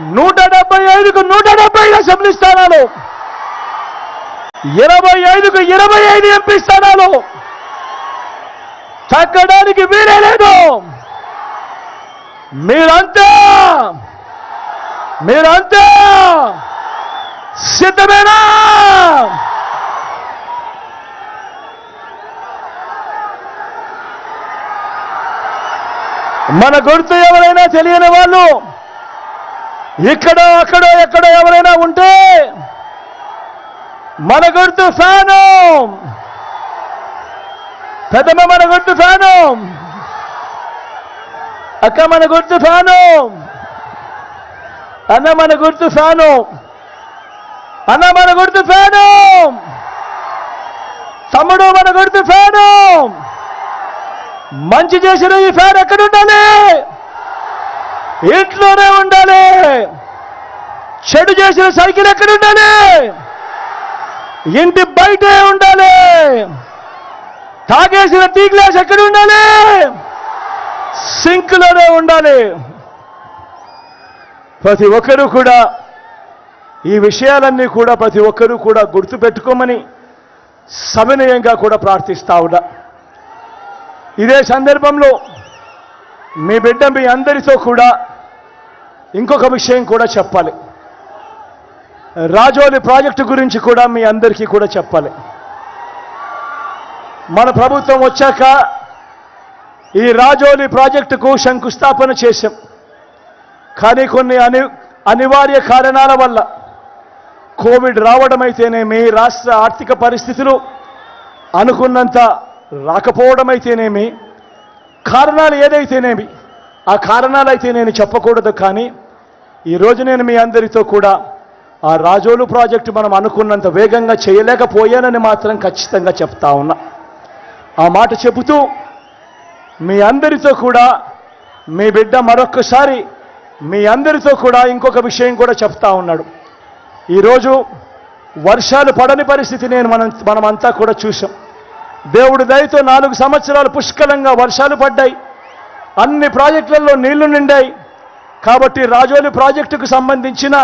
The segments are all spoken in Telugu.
నూట డెబ్బై ఐదుకు నూట డెబ్బై ఐదు అసెంబ్లీ స్థానాలు. ఇరవై ఐదుకు ఇరవై ఐదు ఎంపీ స్థానాలు. తగ్గడానికి వీలే లేదు. మీరంతా మీరంతా సిద్ధమేనా? మన గుర్తు ఎవరైనా తెలియని వాళ్ళు ఇక్కడ అక్కడ ఎక్కడో ఎవరైనా ఉంటే మన గుర్తు ఫ్యానం. పెద్దమ్మ మన గుర్తు ఫ్యానం. అక్క మన గుర్తు ఫ్యానం. అన్న మన గుర్తు ఫ్యానం. అన్న మన గుర్తు ఫ్యానం. తమ్ముడు మన గుర్తు ఫ్యానం. మంచి చేసిన ఈ ఫ్యాన్ ఎక్కడ ఉండాలి ఇంట్లోనే ఉండాలి. చెడు చేసిన సైకిల్ ఎక్కడ ఉండాలి? ఇంటి బయటే ఉండాలి. తాగేసిన టీ గ్లాస్ ఎక్కడ ఉండాలి? సింక్లోనే ఉండాలి. ప్రతి ఒక్కరూ కూడా ఈ విషయాలన్నీ కూడా ప్రతి ఒక్కరూ కూడా గుర్తుపెట్టుకోమని సవినయంగా కూడా ప్రార్థిస్తా ఉన్నా. ఇదే సందర్భంలో మీ బిడ్డ మీ అందరితో కూడా ఇంకొక విషయం కూడా చెప్పాలి. రాజోలి ప్రాజెక్టు గురించి కూడా మీ అందరికీ కూడా చెప్పాలి. మన ప్రభుత్వం వచ్చాక ఈ రాజోలి ప్రాజెక్టుకు శంకుస్థాపన చేశాం. కానీ కొన్ని అని అనివార్య కారణాల వల్ల కోవిడ్ రావడం అయితేనేమి రాష్ట్ర ఆర్థిక పరిస్థితులు అనుకున్నంత రాకపోవడం అయితేనేమి కారణాలు ఏదైతేనేమి ఆ కారణాలు అయితే నేను చెప్పకూడదు కానీ ఈరోజు నేను మీ అందరితో కూడా ఆ రాజోలు ప్రాజెక్టు మనం అనుకున్నంత వేగంగా చేయలేకపోయానని మాత్రం ఖచ్చితంగా చెప్తా ఉన్నా. ఆ మాట చెబుతూ మీ అందరితో కూడా మీ బిడ్డ మరొక్కసారి మీ అందరితో కూడా ఇంకొక విషయం కూడా చెప్తా ఉన్నాడు. ఈరోజు వర్షాలు పడని పరిస్థితి నేను మనం మనమంతా కూడా చూసాం దేవుడి దయతో నాలుగు సంవత్సరాలు పుష్కలంగా వర్షాలు పడ్డాయి. అన్ని ప్రాజెక్టులలో నీళ్ళు నిండాయి. కాబట్టి రాజోలి ప్రాజెక్టుకు సంబంధించిన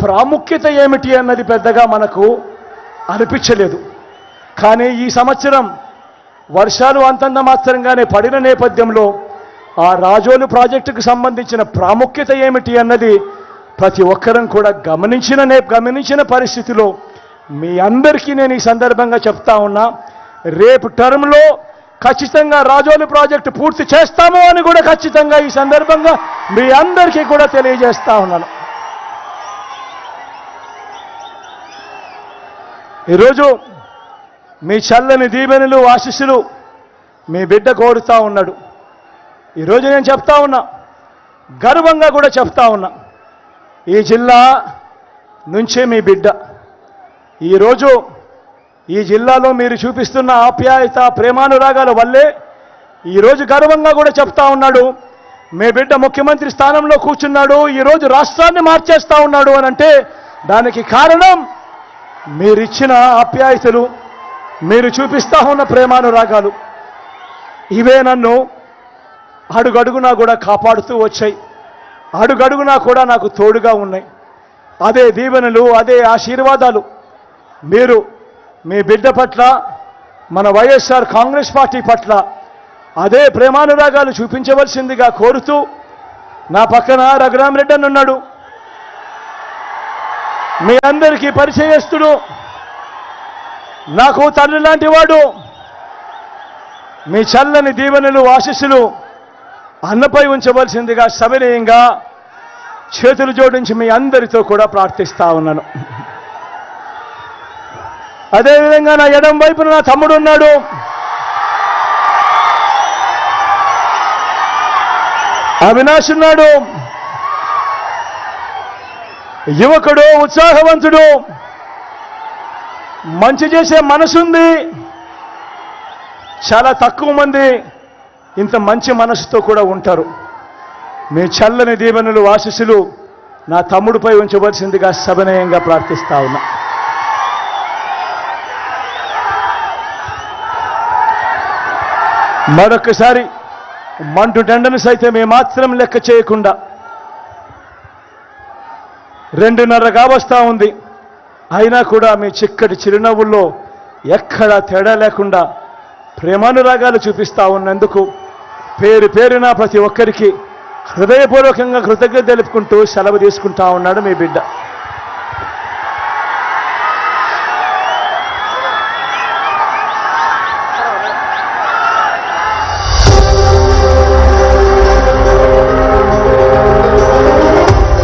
ప్రాముఖ్యత ఏమిటి అన్నది పెద్దగా మనకు అనిపించలేదు. కానీ ఈ సంవత్సరం వర్షాలు అంతంత మాత్రంగానే పడిన నేపథ్యంలో ఆ రాజోలు ప్రాజెక్టుకు సంబంధించిన ప్రాముఖ్యత ఏమిటి అన్నది ప్రతి ఒక్కరం కూడా గమనించిన నే గమనించిన పరిస్థితిలో మీ అందరికీ నేను ఈ సందర్భంగా చెప్తా ఉన్నా రేపు టర్మ్లో ఖచ్చితంగా రాజోలు ప్రాజెక్టు పూర్తి చేస్తాము అని కూడా ఖచ్చితంగా ఈ సందర్భంగా మీ అందరికీ కూడా తెలియజేస్తా ఉన్నాను. ఈరోజు మీ చల్లని దీవెనలు ఆశీస్సులు మీ బిడ్డ కోరుతా ఉన్నాడు. ఈరోజు నేను చెప్తా ఉన్నా గర్వంగా కూడా చెప్తా ఉన్నా ఈ జిల్లా నుంచే మీ బిడ్డ. ఈరోజు ఈ జిల్లాలో మీరు చూపిస్తున్న ఆప్యాయత ప్రేమానురాగాల వల్లే ఈరోజు గర్వంగా కూడా చెప్తా ఉన్నాడు. మీ బిడ్డ ముఖ్యమంత్రి స్థానంలో కూర్చున్నాడు ఈరోజు రాష్ట్రాన్ని మార్చేస్తా ఉన్నాడు అని అంటే దానికి కారణం మీరిచ్చిన ఆప్యాయతలు మీరు చూపిస్తా ఉన్న ప్రేమానురాగాలు. ఇవే నన్ను అడుగడుగునా కూడా కాపాడుతూ వచ్చాయి. అడుగడుగునా కూడా నాకు తోడుగా ఉన్నాయి. అదే దీవెనలు అదే ఆశీర్వాదాలు మీరు మీ బిడ్డ పట్ల మన వైఎస్ఆర్ కాంగ్రెస్ పార్టీ పట్ల అదే ప్రేమానురాగాలు చూపించవలసిందిగా కోరుతూ నా పక్కన రఘురామరెడ్డి అని ఉన్నాడు. మీ అందరికీ పరిచయస్తుడు. నాకు తల్లి లాంటి వాడు. మీ చల్లని దీవెనలు ఆశీస్సులు అన్నపై ఉంచవలసిందిగా సవినయంగా చేతులు జోడించి మీ అందరితో కూడా ప్రార్థిస్తా ఉన్నాను. అదేవిధంగా నా ఎడం వైపున నా తమ్ముడు ఉన్నాడు. అవినాష్ ఉన్నాడు. యువకుడు ఉత్సాహవంతుడు. మంచి చేసే మనసుంది చాలా తక్కువ మంది ఇంత మంచి మనసుతో కూడా ఉంటారు. మీ చల్లని దీవెనలు ఆశీస్సులు నా తమ్ముడిపై ఉంచవలసిందిగా సవినయంగా ప్రార్థిస్తా ఉన్నా. మరొకసారి మంటు దండను సైతం ఏమాత్రం లెక్క చేయకుండా రెండున్నర కావస్తా ఉంది. అయినా కూడా మీ చిక్కటి చిరునవ్వుల్లో ఎక్కడా తేడా లేకుండా ప్రేమానురాగాలు చూపిస్తా ఉన్నందుకు పేరు పేరున ప్రతి ఒక్కరికి హృదయపూర్వకంగా కృతజ్ఞత తెలుపుకుంటూ సెలవు తీసుకుంటా ఉన్నాడు మీ బిడ్డ.